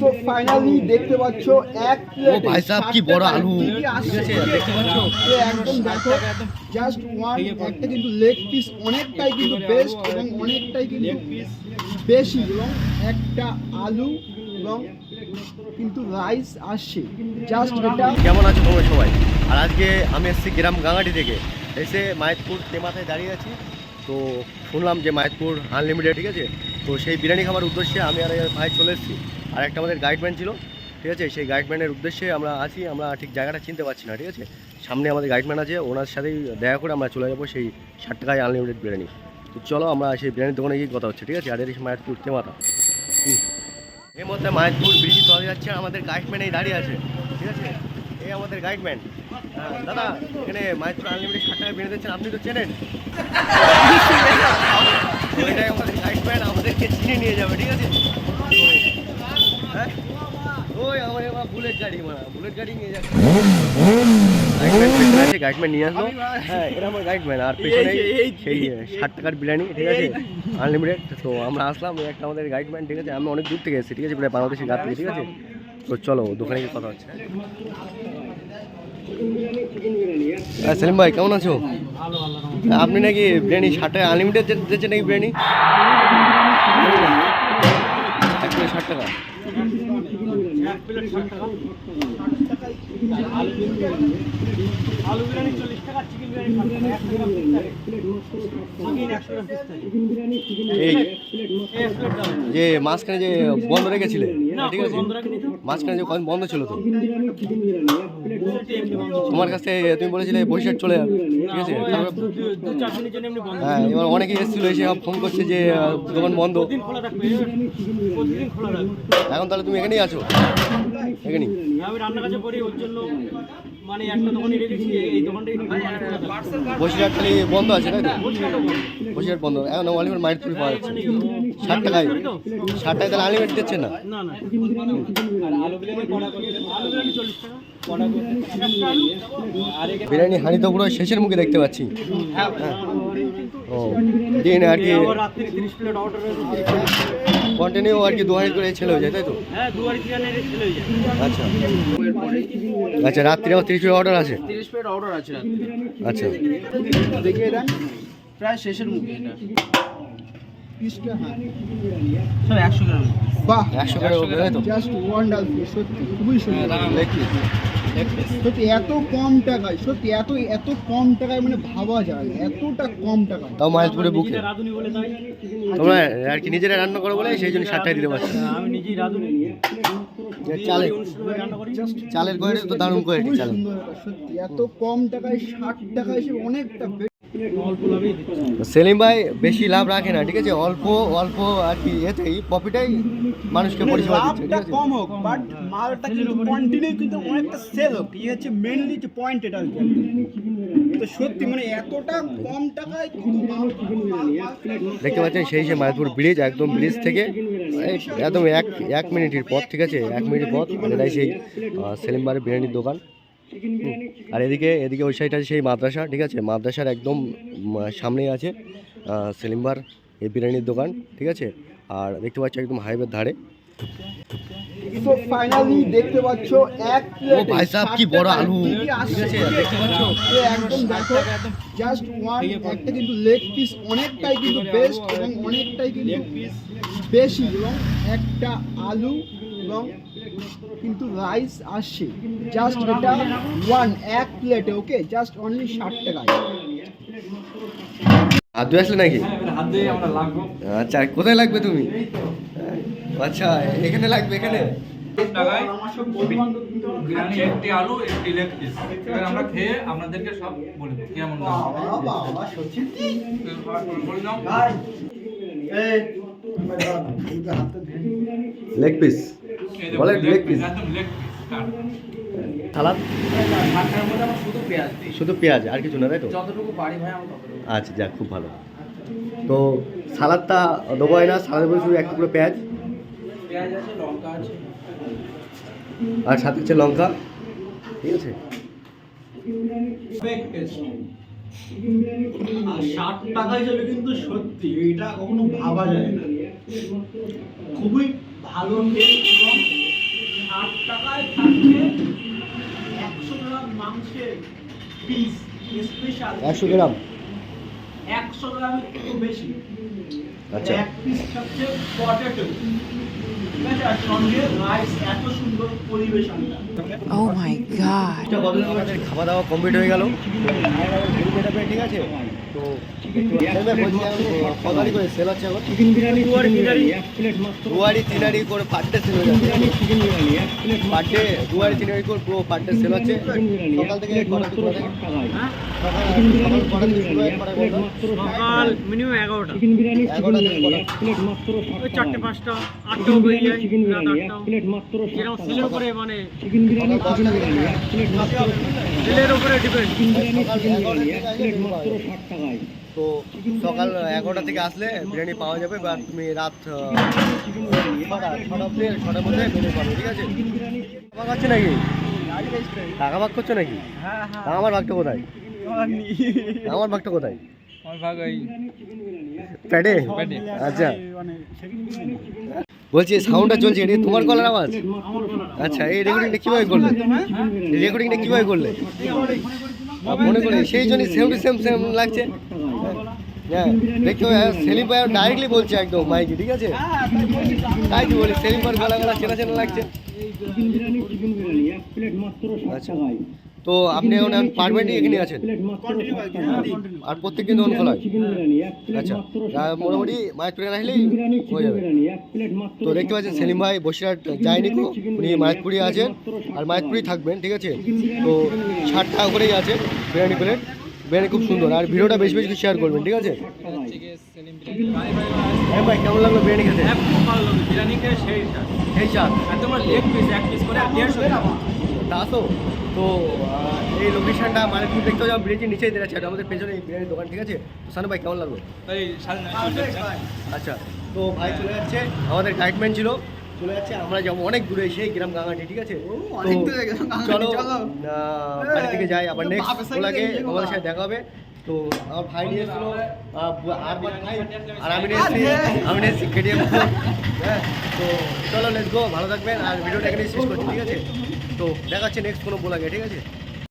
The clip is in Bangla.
তো ফাইনালি দেখতে পাচ্ছ এক প্লেট ভাই সাহেব, কি বড় আলু। আছে, দেখতে পাচ্ছ? একদম দেখো জাস্ট ওয়ান একটা কিন্তু লেগ পিস অনেকটাই কিন্তু বেস্ট এবং অনেকটাই কিন্তু বেশি এবং একটা আলু এবং কিন্তু রাইস আসছে। জাস্ট এটা। কেমন আছো তোমরা সবাই? আর আজকে আমি এসেছি গ্রাম গাঙাটি থেকে। এসে মায়াতপুর তেমাথায় দাঁড়িয়ে আছি। তো শুনলাম যে মায়াতপুর আনলিমিটেড ঠিক আছে? তো সেই বিরিয়ানি খাবার উদ্দেশ্যে আমি আর ভাই চলে এসেছি। আর একটা আমাদের গাইডম্যান ছিল ঠিক আছে? সেই গাইডম্যানের উদ্দেশ্যে আমরা আছি আমরা ঠিক জায়গাটা চিনতে পারছি না ঠিক আছে? সামনে আমাদের গাইডম্যান আছে ওনার সাথেই দেখা করে আমরা চলে যাব সেই ষাট টাকায় আনলিমিটেড বিরিয়ানি। তো চলো আমরা সেই বিরিয়ানির দোকানে গিয়ে কথা হচ্ছে ঠিক আছে? আর এর মায়াতপুর হুম। এই মধ্যে মায়াতপুর ব্রিজ চলে যাচ্ছে আমাদের গাইডম্যান এই দাঁড়িয়ে আছে ঠিক আছে? এই আমাদের গাইডম্যান দাদা এখানে মায়াতপুর আনলিমিটেড ষাট টাকা বেড়ে দিচ্ছেন আপনি তো চেনেন। আমাদের গাইডম্যান আমাদেরকে চিনে নিয়ে যাবে ঠিক আছে? ওই আমার এবার বুলেট গাড়ি মারা বুলেট গাড়ি নিয়ে যাচ্ছে। আছে গাইডম্যান নিয়ে আসলো হ্যাঁ এটা আমার গাইডম্যান আর পেছনে সেই ষাট টাকার বিরিয়ানি ঠিক আছে? আনলিমিটেড তো আমরা আসলাম একটা আমাদের গাইডম্যান ঠিক আছে? আমি অনেক দূর থেকে এসেছি ঠিক আছে? প্রায় বাংলাদেশের গাছ থেকে ঠিক আছে? তো চলো দোকানে গিয়ে কথা হচ্ছে। হ্যাঁ সেলিম ভাই কেমন আছো? আপনি নাকি বিরিয়ানি ষাট টাকা আনলিমিটেড দিচ্ছেন নাকি বিরিয়ানি? এক ষাট টাকা। Thank you. আলু বিরিয়ানি চল্লিশ টাকা চিকেন বিরিয়ানি এই যে মাঝখানে যে বন্ধ রেখেছিলে ঠিক আছে? মাঝখানে যে কদিন বন্ধ ছিল তো। তোমার কাছ থেকে তুমি বলেছিলে বৈশাখ চলে ঠিক আছে? বন্ধ হ্যাঁ এবার অনেকেই এসেছিল এসে ফোন করছে যে দোকান বন্ধ। এখন তাহলে তুমি এখানেই আছো? এখানেই আমি রান্না কাজে করি ওর জন্য মানে একটা দোকানে রেখেছি এই দোকানটাই মানে বসিরহাট খালি বন্ধ আছে তাই তো? বসিরহাট বন্ধ। এখন অলিভার মাইট পুরি পাওয়া যাচ্ছে। ষাট টাকায়। ষাট টাকায় তাহলে আনলিমিটেড দিচ্ছে না? না না। আলু বিরিয়ানি আলু বিরিয়ানি চল্লিশ টাকা। বিরিয়ানি হাঁড়ি তো পুরো শেষের মুখে দেখতে পাচ্ছি। হ্যাঁ ও দিন আর কি প্লেট কন্টিনিউ আর কি দু হাঁড়ি করে ছেলে হয়ে যায় তাই তো? হ্যাঁ হয়ে আচ্ছা। আচ্ছা রাত্রে আবার তিরিশ অর্ডার আছে? তিরিশ প্লেট অর্ডার আছে আচ্ছা। দেখিয়ে দেন প্রায় শেষের মুখে এটা। হ্যাঁ একশো গ্রাম। বাহ একশো তাই তো? জাস্ট ওয়ান্ডারফুল সত্যি খুবই সুন্দর। লেগ পিস সত্যি এত কম টাকায় সত্যি এত এত কম টাকায় মানে ভাবা যায় এতটা কম টাকায়। তাও মহেশপুরে বুকে। তোমরা আর কি নিজেরা রান্না করো বলে সেই জন্য ষাট টাকা দিতে পারছি। আমি নিজেই রাঁধুনি। চালের চালের কোয়ালিটি তো দারুণ কোয়ালিটি চালের। সত্যি এত কম টাকায় ষাট টাকায় সে অনেকটা সেলিম ভাই বেশি লাভ রাখে না ঠিক আছে? অল্প অল্প আর কি এতেই প্রফিটাই মানুষকে পরিষেবা দিচ্ছে ঠিক আছে? কম হোক বাট মালটা কিন্তু কন্টিনিউ কিন্তু অনেকটা সেল হোক। এই হচ্ছে মেনলি যে পয়েন্ট এটা তো সত্যি মানে এতটা কম টাকায় দেখতে পাচ্ছেন সেই সে মায়াপুর ব্রিজ একদম ব্রিজ থেকে একদম এক এক মিনিটের পথ ঠিক আছে? এক মিনিট পথ এটাই সেই আহ, সেলিম বারের বিরিয়ানির দোকান। আর এদিকে এদিকে ওই সাইডে আছে সেই মাদ্রাসা ঠিক আছে? মাদ্রাসার একদম সামনেই আছে আহ, সেলিমবার এই বিরিয়ানির দোকান ঠিক আছে? আর দেখতে পাচ্ছ একদম হাইওয়ের ধারে। তো ফাইনালি দেখতে পাচ্ছ এক প্লেট ভাই সাহেব, কি বড় আলু। ঠিক আছে, দেখতে পাচ্ছ? একদম দেখো জাস্ট ওয়ান একটা কিন্তু লেগ পিস অনেকটাই কিন্তু বেস্ট এবং অনেকটাই কিন্তু বেশি এবং একটা আলু এবং কিন্তু রাইস আসছে। জাস্ট এটা ওয়ান এক প্লেটে ওকে জাস্ট অনলি ষাট টাকায় হাত ধুয়ে আসলে নাকি? লাগবো। আচ্ছা কোথায় লাগবে তুমি? আচ্ছা এখানে লাগবে এখানে? একটি আলু একটি লেগ পিস। এবার আমরা খেয়ে আপনাদেরকে সব বলে দেবো কেমন লাগবে বলে দাও। লেগ পিস বলে লেগ পিস সালাদ শুধু পেঁয়াজ দিই। শুধু পেঁয়াজ আর কিছু না তাই তো? যতটুকু পারি ভাই আমার ততটুকু আচ্ছা যাক খুব ভালো। তো সালাদটা দেবো না সালাদের মধ্যে শুধু এক টুকরো পেঁয়াজ। পেঁয়াজ আছে লঙ্কা আছে। আর সাথে হচ্ছে লঙ্কা। ঠিক আছে? ষাট টাকা হিসেবে কিন্তু সত্যি এটা কখনো ভাবা যায় না। খুবই আলু তেল এবং ষাট টাকায় থাকছে একশো গ্রাম মাংসের পিস স্পেশাল একশো গ্রাম? একশো গ্রামের একটু বেশি। আচ্ছা। এক পিস থাকছে পটেটো ঠিক আছে? আর সঙ্গে রাইস এত সুন্দর পরিবেশনটা Oh আমাদের খাওয়া দাওয়া কমপ্লিট হয়ে গেল? ঠিক আছে? তো করে দুয়ারি তিনারি। করে পার ডে সেল হয়ে যাচ্ছে। বিরিয়ানি চিকেন বিরিয়ানি এক প্লেট পার ডে দুয়ারি তিনারি করে পুরো পার ডে সেল হচ্ছে। সকাল থেকে সকাল সকাল হয়। মাত্র ষাট টাকায় চারটে পাঁচটা চিকেন বিরিয়ানি চিকেন বিরিয়ানি এক প্লেট মাত্র ষাট টাকায় চিকেন বিরিয়ানি চিকেন বিরিয়ানি এক প্লেট মাত্র হয়। ষাট টাকায়। তো সকাল এগারোটা থেকে আসলে বিরিয়ানি পাওয়া যাবে বা তুমি রাত ছটা ছটা অব্দি ছটার মধ্যে বিরিয়ানি পাবে ঠিক আছে? টাকা নাকি? টাকা ভাগ করছ নাকি? তা আমার ভাগটা কোথায়? আমার ভাগটা কোথায়? আমার ভাগ ওই প্যাডে? প্যাডে। আচ্ছা। বলছি সাউন্ডটা চলছে এটা তোমার কলার আওয়াজ? আচ্ছা এই রেকর্ডিংটা কীভাবে করলে? রেকর্ডিংটা কীভাবে করলে? মনে করে সেই জন্যই সেম টু সেম সেম লাগছে। হ্যাঁ দেখতে সেলিম ভাই ডাইরেক্টলি বলছে একদম মাইকি ঠিক আছে? তাই কি বলি সেলিম ভাইয়ের গলা গলা চেনা চেনা লাগছে। আচ্ছা। তো আপনি এখন পারমানেন্টলি এখানে আছেন? ষাট টাকায় আর প্রত্যেক দিন দোকান খোলা হয়? আচ্ছা। মোটামুটি মায়াতপুরে আসলেই চিকেন হয়ে যাবে। বিরিয়ানি এক প্লেট মাত্র তো দেখতে পাচ্ছেন সেলিম ভাই বসিরহাট যায়নি কো উনি মায়াতপুরি আছেন আর মায়াতপুরি থাকবেন ঠিক আছে? তো ষাট টাকা করেই আছে বিরিয়ানি প্লেট। বিরিয়ানি খুব সুন্দর। আর ভিডিওটা বেশি বেশি শেয়ার করবেন ঠিক আছে? হ্যাঁ ভাই কেমন লাগল বিরিয়ানি খেতে? খুব ভালো লাগল। বিরিয়ানি খেয়ে সেই স্বাদ। এই তোমার লেগ পিস এক পিস করে দেড়শো টাকা। তা তো? তো এই লোকেশনটা মানে তুমি দেখতে যাও ব্রিজের নিচেই দেওয়া আছে আমাদের পেছনে এই বিরিয়ানির দোকান ঠিক আছে? তো সানু ভাই কেমন লাগল? আচ্ছা তো ভাই চলে যাচ্ছে। আমাদের গাইডম্যান ছিল চলে যাচ্ছে। আমরা যাব অনেক দূরে সেই গ্রাম গাঙাটি ঠিক আছে? চলো বাড়ি থেকে যাই আবার নেক্সট গিয়ে আমাদের সাথে দেখা হবে। তো আমার ভাই নিয়ে এসেছিল আর ভাই আর আমি নিয়ে এসেছি আমি নিয়ে এসেছি কেডিএম হ্যাঁ তো চলো লেটস গো ভালো থাকবেন আর ভিডিওটা এখানে শেষ করছি ঠিক আছে? তো দেখা হচ্ছে নেক্সট কোনো বলাগে ঠিক আছে?